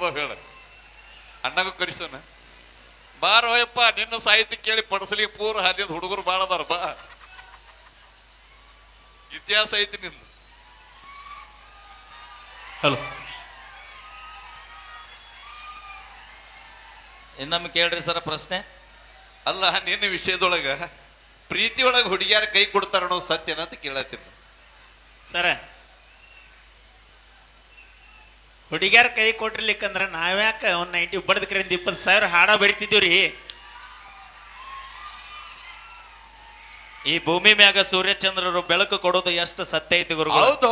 ನಡೆದವ ಹೇಳ ಅಣ್ಣಗೂ ಬಾರ ಬಾರೋಯಪ್ಪ ನಿನ್ನ ಸಾಹಿತ್ಯ ಕೇಳಿ ಪಡಸಲಿ ಪೂರ ಹರಿಯದ ಹುಡುಗರು ಭಾಳ ಅದಾರ ಬಾ. ಇತಿಹಾಸ ಐತಿ ನಿಂದು. ಹಲೋ. ಇನ್ನೊಮ್ಮೆ ಕೇಳ್ರಿ ಸರ ಪ್ರಶ್ನೆ. ಅಲ್ಲ ನಿನ್ನ ವಿಷಯದೊಳಗ ಪ್ರೀತಿ ಒಳಗ ಹುಡುಗಿಯಾರ ಕೈ ಕೊಡ್ತಾರ ಅನ್ನೋ ಸತ್ಯನ ಅಂತ ಕೇಳತ್ತೀನಿ. ಸರ ಹುಡುಗ್ಯಾರ ಕೈ ಕೊಟ್ಟಿರ್ಲಿಕ್ಕಂದ್ರೆ ನಾವ್ಯಾಕೆ ಒನ್ ನೈಂಟಿ ಬಡದಕ್ರಿಂದ ಇಪ್ಪತ್ತು ಸಾವಿರ ಹಾಡ ಬರಿತಿದ್ದೀವ್ರಿ. ಈ ಭೂಮಿ ಮ್ಯಾಗ ಸೂರ್ಯಚಂದ್ರರು ಬೆಳಕು ಕೊಡೋದು ಎಷ್ಟು ಸತ್ಯ ಐತಿ ಗುರು ಹೌದು.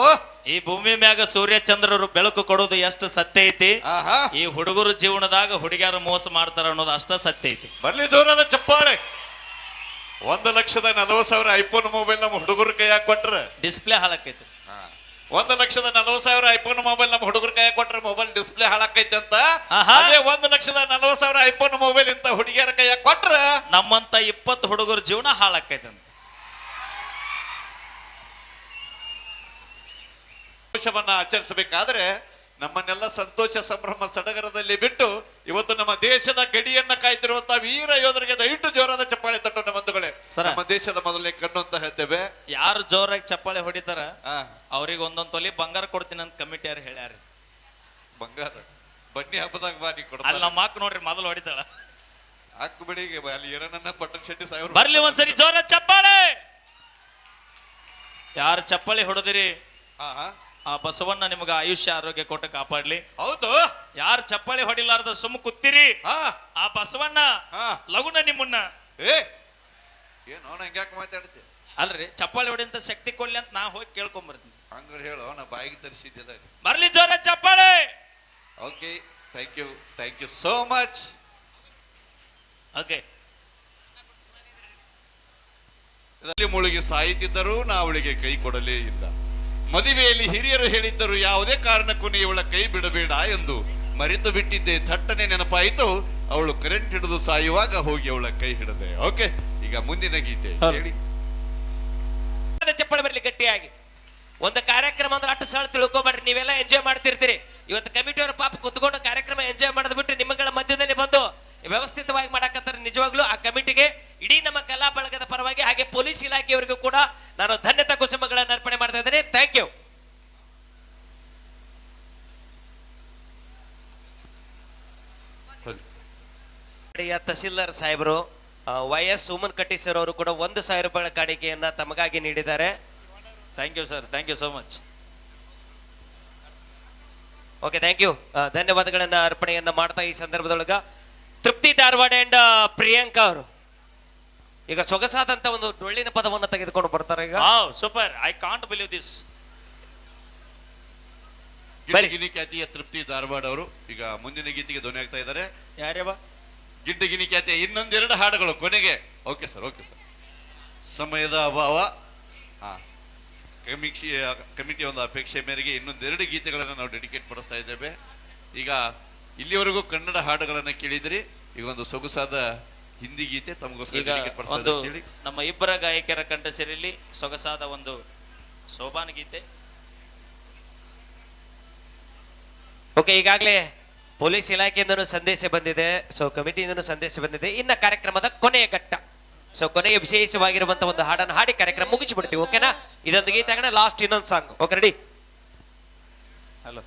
ಈ ಭೂಮಿ ಮ್ಯಾಗ ಸೂರ್ಯಚಂದ್ರರು ಬೆಳಕು ಕೊಡೋದು ಎಷ್ಟು ಸತ್ಯ ಐತಿ? ಆಹಾ. ಈ ಹುಡುಗರು ಜೀವನದಾಗ ಹುಡುಗಿಯರು ಮೋಸ ಮಾಡ್ತಾರ ಅನ್ನೋದು ಅಷ್ಟ ಸತ್ಯ ಐತಿ. ಬರ್ಲಿ ದೂರದ ಚಪ್ಪಾಳೆ. ಒಂದು ಲಕ್ಷದ ನಲವತ್ತು ಸಾವಿರ ಐಫೋನ್ ಮೊಬೈಲ್ ನಮ್ಮ ಹುಡುಗರು ಕೈಯಾಗ ಕೊಟ್ರ. ಡಿಸ್ಪ್ಲೇ ಹಾಳಾಕೈತಿ ಒಂದು ಲಕ್ಷದ ನಲವತ್ತು ಸಾವಿರ ಐಫೋನ್ ಮೊಬೈಲ್ ನಮ್ಮ ಹುಡುಗರ ಕೈ ಕೊಟ್ರೆ ಮೊಬೈಲ್ ಡಿಸ್ಪ್ಲೇ ಹಾಳಾಕೈತೆ ಅಂತ ಆಹಾ. ಅದೇ ಒಂದು ಲಕ್ಷದ ನಲವತ್ ಸಾವಿರ ಐಫೋನ್ ಮೊಬೈಲ್ ಇಂತ ಹುಡುಗಿಯರ ಕೈ ಕೊಟ್ರ ನಮ್ಮಂತ ಇಪ್ಪತ್ತು ಹುಡುಗರ ಜೀವನ ಹಾಳಾಕೈತೆ ಅಂತ ಸಂತೋಷವನ್ನ ಆಚರಿಸಬೇಕಾದ್ರೆ ನಮ್ಮನ್ನೆಲ್ಲ ಸಂತೋಷ ಸಂಭ್ರಮ ಸಡಗರದಲ್ಲಿ ಬಿಟ್ಟು ಇವತ್ತು ನಮ್ಮ ದೇಶದ ಗಡಿಯನ್ನ ಕಾಯ್ತಿರುವಂತಹ ವೀರ ಯೋಧರಿಗೆ ದಯವಿಟ್ಟು ಜೋರಾದ ಚಪ್ಪಾಳೆ ತಟ್ಟೋಣ ಬಂಧುಗಳೇ. ಸರ. ನಮ್ಮ ದೇಶದ ಮೊದಲನೇ ಕಣ್ಣು ಅಂತ ಹೇಳ್ತೇವೆ. ಯಾರು ಜೋರಾಗಿ ಚಪ್ಪಾಳೆ ಹೊಡಿತಾರ? ಅವ್ರಿಗೆ ಒಂದೊಂದ್ ತೊಲಿ ಬಂಗಾರ ಕೊಡ್ತೀನಿ ಅಂತ ಕಮಿಟಿ ಯಾರು ಹೇಳ್ಯಾರ. ಬಂಗಾರ? ಬನ್ನಿ ಹಬ್ಬದಾಗ ಬಾ ಕೊಡ್ತಾರೆ ಅಲ್ಲಿ ನಮ್ಮ ಅಕ್ಕ ನೋಡ್ರಿ ಮೊದಲು ಹೊಡಿತಾಳ. ಹಾಕು ಬಿಡಿ ಅಲ್ಲಿ ಏನನ್ನ ಪಟ್ಟಣ ಶೆಟ್ಟಿ ಸಾಹೇಬ್ ಬರ್ಲಿ ಒಂದ್ಸರಿ ಜೋರ ಚಪ್ಪಾಳೆ! ಯಾರು ಚಪ್ಪಾಳೆ ಹೊಡೆದಿರಿ? ಹಾ, ಹಾ. ಆ ಬಸವಣ್ಣ ನಿಮ್ಗೆ ಆಯುಷ್ಯ ಆರೋಗ್ಯ ಕೊಟ್ಟು ಕಾಪಾಡ್ಲಿ. ಹೌದು. ಯಾರು ಚಪ್ಪಾಳೆ ಹೊಡಿಲಾರ್ದ ಸುಮ್ ಕೂತಿರಿ. ಹಾ. ಆ ಬಸವಣ್ಣ ಹಾ. ಲಗುನ ನಿಮ್ಮನ್ನ. ಏ ಏನೋ ಹಂಗ್ಯಾಕೆ ಮಾತಾಡ್ತಿ? ಅಲ್ರಿ ಚಪ್ಪಾಳೆ ಹೊಡಿಂತ ಶಕ್ತಿ ಕೊಡ್ಲಿ ಅಂತ ನಾ ಹೋಗಿ ಕೇಳ್ಕೊಂಬರ್ತೀನಿ. ಹಂಗಾರೆ ಹೇಳು ನಾ ಬಾಯಿಗೆ ತರಿಸಿದ್ದಿಲ್ಲ ಬರ್ಲಿ ಜೋರ ಚಪ್ಪಾಳೆ. Okay thank you thank you so much okay ಇದರಲ್ಲಿ ಮುಳುಗಿ ಸಾಯುತ್ತಿದ್ದರೂ ನಾ ಅವಳಿಗೆ ಕೈ ಕೊಡಲೇ ಇಲ್ಲ. ಮದುವೆಯಲ್ಲಿ ಹಿರಿಯರು ಹೇಳಿದ್ದರು ಯಾವುದೇ ಕಾರಣಕ್ಕೂ ನೀ ಇವಳ ಕೈ ಬಿಡಬೇಡ ಎಂದು ಮರೆತು ಬಿಟ್ಟಿದ್ದೆ. ಥಟ್ಟನೆ ನೆನಪಾಯಿತು ಅವಳು ಕರೆಂಟ್ ಹಿಡಿದು ಸಾಯುವಾಗ ಹೋಗಿ ಅವಳ ಕೈ ಹಿಡದೆ. ಓಕೆ ಈಗ ಮುಂದಿನ ಗೀತೆ ಹೇಳಿ. ಚಪ್ಪಳ ಬರಲಿ ಗಟ್ಟಿಯಾಗಿ. ಒಂದು ಕಾರ್ಯಕ್ರಮ ಅಂದ್ರೆ ಅಷ್ಟು ಸಾಲ ತಿಳ್ಕೊಬೇಡ್ರಿ ನೀವೆಲ್ಲ ಎಂಜಾಯ್ ಮಾಡ್ತಿರ್ತೀರಿ. ಇವತ್ತು ಕಮಿಟಿಯವರು ಪಾಪ ಕುತ್ಕೊಂಡು ಕಾರ್ಯಕ್ರಮ ಎಂಜಾಯ್ ಮಾಡಿದ್ಬಿಟ್ಟು ನಿಮ್ಮಗಳ ಮಧ್ಯದಲ್ಲಿ ಬಂದು ವ್ಯವಸ್ಥಿತವಾಗಿ ಮಾಡಕತ್ತಾರೆ. ನಿಜವಾಗ್ಲೂ ಆ ಕಮಿಟಿಗೆ ಇಡೀ ನಮ್ಮ ಕಲಾ ಬಳಗದ ಪರವಾಗಿ ಹಾಗೆ ಪೊಲೀಸ್ ಇಲಾಖೆಯವರಿಗೂ ಕೂಡ ನಾನು ಧನ್ಯತಾ ಕುಸುಮಗಳನ್ನು ಅರ್ಪಣೆ ಮಾಡ್ತಾ ಇದ್ದೇನೆ ಥ್ಯಾಂಕ್ ಯು ತಹಸೀಲ್ದಾರ್ ಸಾಹೇಬರು ವೈ ಎಸ್ ಸುಮನ್ ಕಟ್ಟಿ ಸರ್ ಅವರು ಕೂಡ ಒಂದು ಸಾವಿರ ರೂಪಾಯಿ ಕಾಣಿಕೆಯನ್ನ ತಮಗಾಗಿ ನೀಡಿದ್ದಾರೆ. Thank you sir thank you so much okay thank you ಧನ್ಯವಾದಗಳನ್ನ ಅರ್ಪಣೆಯನ್ನ ಮಾಡ್ತಾ ಈ ಸಂದರ್ಭದೊಳಗ. ತೃಪ್ತಿ ಧಾರವಾಡ ಅಂಡ್ ಪ್ರಿಯಾಂಕಾ ಅವರು. ಈಗ ಸೊಗಸಾದಂತ ಒಂದು ಡೊಳ್ಳಿನ ಪದವನ್ನು ತೆಗೆದುಕೊಂಡು ಬರ್ತಾರೆ ಈಗ. Super I can't believe this ಗಿಡ್ಡಗಿನಿ ಖ್ಯಾತಿಯ ತೃಪ್ತಿ ಧಾರವಾಡ ಅವರು ಈಗ ಮುಂದಿನ ಗೀತೆಗೆ ಧ್ವನಿ ಆಗ್ತಾ ಇದ್ದಾರೆ. ಯಾರ್ಯವ ಗಿಡ್ಡಗಿನಿ ಖ್ಯಾತಿಯ ಇನ್ನೊಂದೆರಡು ಹಾಡುಗಳು ಕೊನೆಗೆ. Okay sir okay sir. ಸಮಯದ ಅಭಾವ. ಹಾ. ಕಮಿಟಿ ಕಮಿಟಿಯ ಒಂದು ಅಪೇಕ್ಷೆ ಮೇರೆಗೆ ಇನ್ನೊಂದೆರಡು ಗೀತೆಗಳನ್ನು ನಾವು ಡೆಡಿಕೇಟ್ ಪಡಿಸ್ತಾ ಇದ್ದೇವೆ. ಈಗ ಇಲ್ಲಿವರೆಗೂ ಕನ್ನಡ ಹಾಡುಗಳನ್ನು ಕೇಳಿದ್ರಿ. ಈಗ ಒಂದು ಸೊಗಸಾದ ಹಿಂದಿ ಗೀತೆ ತಮಗೋಸ್ಕರ ಒಂದು ನಮ್ಮ ಇಬ್ಬರ ಗಾಯಕರ ಕಂಠ ಸೇರಿಲಿ. ಸೊಗಸಾದ ಒಂದು ಸೋಬಾನ್ ಗೀತೆ. ಓಕೆ ಈಗಾಗಲೇ ಪೊಲೀಸ್ ಇಲಾಖೆಯಿಂದನೂ ಸಂದೇಶ ಬಂದಿದೆ. ಸೊ ಕಮಿಟಿಯಿಂದನೂ ಸಂದೇಶ ಬಂದಿದೆ. ಇನ್ನ ಕಾರ್ಯಕ್ರಮದ ಕೊನೆಯ ಘಟ್ಟ. ಸೊ ಕೊನೆಗೆ ವಿಶೇಷವಾಗಿರುವಂತ ಒಂದು ಹಾಡನ್ನು ಹಾಡಿ ಕಾರ್ಯಕ್ರಮ ಮುಗಿಸಿಬಿಡ್ತೀವಿ ಓಕೆನಾ ಇದೊಂದು ಗೀತೆ ಲಾಸ್ಟ್ ಇನ್ನೊಂದು song okay ready hello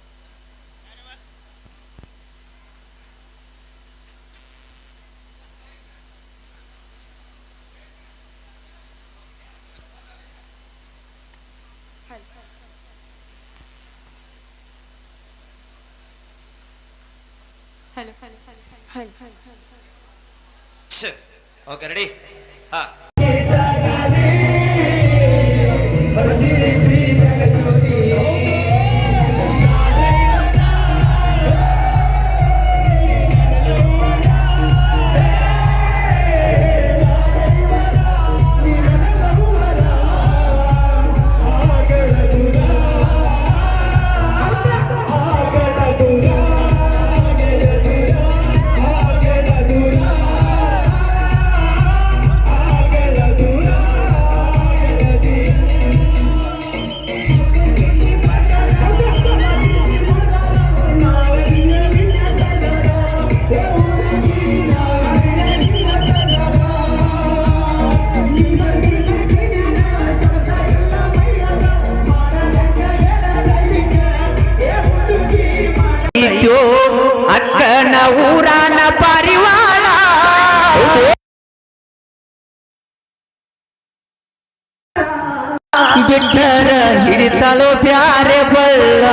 hello hello hello hello okay ready ಬಿಟ್ಟರ ಹಿಡಿತಾಳೋ ಬ್ಯಾರೆ ಬಳ್ಳ